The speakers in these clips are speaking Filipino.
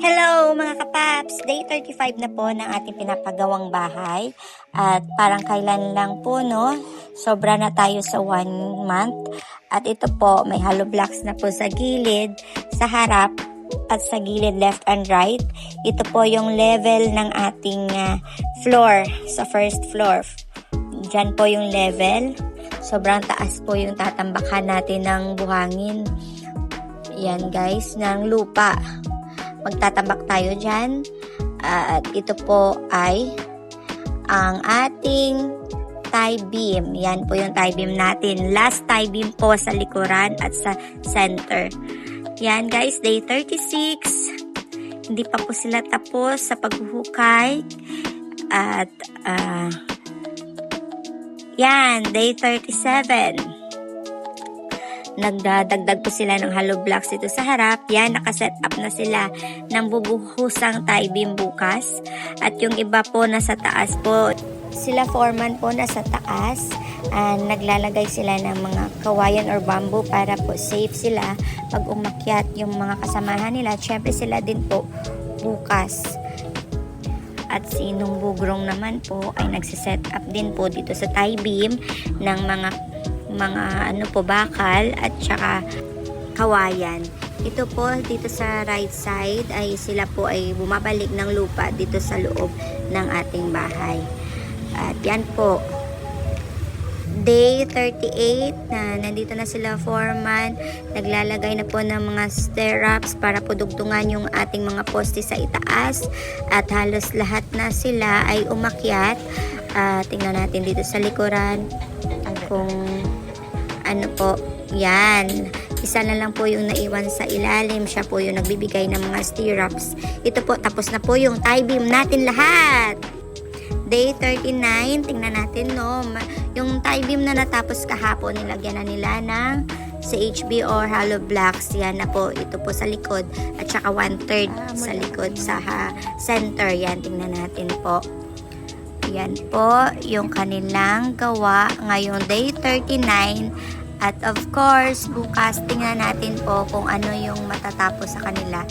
Hello mga kapaps! Day 35 na po ng ating pinapagawang bahay. At parang kailan lang po no, sobra na tayo sa one month. At ito po, may hollow blocks na po sa gilid, sa harap, at sa gilid left and right. Ito po yung level ng ating ah, floor, sa first floor. Diyan po yung level. Sobrang taas po yung tatambakan natin ng buhangin. Yan guys, ng lupa magtatambak tayo dyan. At ito po ay ang ating tie beam. Yan po yung tie beam natin. Last tie beam po sa likuran at sa center. Yan guys, day 36. Hindi pa po sila tapos sa paghuhukay. At ah yan, day 37 nagdadagdag po sila ng hollow blocks dito sa harap. Yan, nakaset up na sila ng bubuhusang beam bukas. At yung iba po nasa taas po, sila foreman po nasa taas. And naglalagay sila ng mga kawayan or bamboo para po safe sila pag umakyat yung mga kasamahan nila. At syempre sila din po bukas. At si Nung Bugrong naman po ay nagsiset up din po dito sa tie beam ng mga mga ano po bakal at saka kawayan. Ito po dito sa right side ay sila po ay bumabalik ng lupa dito sa loob ng ating bahay. At yan po. Day 38 na nandito na sila foreman. Naglalagay na po ng mga stirrups para po dugtungan yung ating mga poste sa itaas. At halos lahat na sila ay umakyat. Ah, tingnan natin dito sa likuran kung ano po, yan. Isa na lang po yung naiwan sa ilalim. Siya po yung nagbibigay ng mga stirrups. Ito po, tapos na po yung tie beam natin lahat. Day 39, tingnan natin no. Yung tie beam na natapos kahapon, nilagyan na nila ng CHB or hollow blocks. Yan na po, ito po sa likod. At saka one-third sa likod, sa ha, center. Yan, tingnan natin po. Yan po yung kanilang gawa ngayong day 39. At of course, bukas tingnan natin po kung ano yung matatapos sa kanila.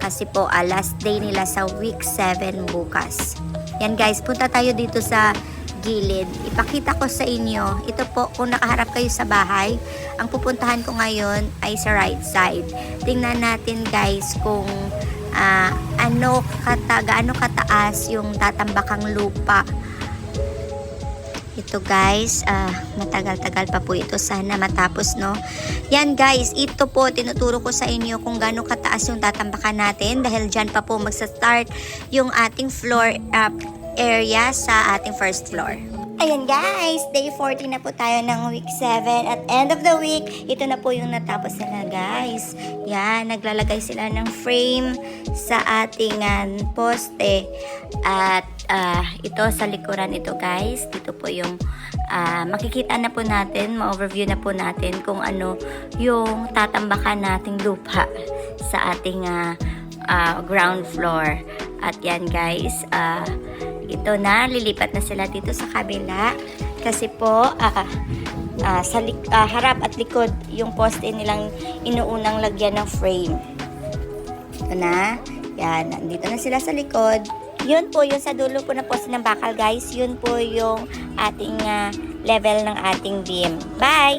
Kasi po, ah, last day nila sa week 7 bukas. Yan guys, punta tayo dito sa gilid. Ipakita ko sa inyo. Ito po, kung nakaharap kayo sa bahay, ang pupuntahan ko ngayon ay sa right side. Tingnan natin guys kung ah, ano kata, gaano kataas yung tatambakang lupa. Ito guys, ah, matagal-tagal pa po ito. Sana matapos, no? Yan guys, ito po, tinuturo ko sa inyo kung gaano kataas yung tatambakan natin dahil dyan pa po magsa-start yung ating floor ah, area sa ating first floor. Ayan guys, day 40 na po tayo ng week 7 at end of the week, ito na po yung natapos nila guys. Yan, naglalagay sila ng frame sa ating ah, poste at ah, ito sa likuran ito guys. Dito po yung ah, makikita na po natin, ma-overview na po natin kung ano yung tatambakan nating lupa sa ating ah, ah, ground floor. At yan guys, ah, ito na, lilipat na sila dito sa kabila. Kasi po, ah, ah, sa ah, harap at likod, yung poste nilang inuunang lagyan ng frame. Ito na. Yan, nandito na sila sa likod. Yun po, yung sa dulo po na poste ng bakal, guys. Yun po yung ating ah, level ng ating beam. Bye!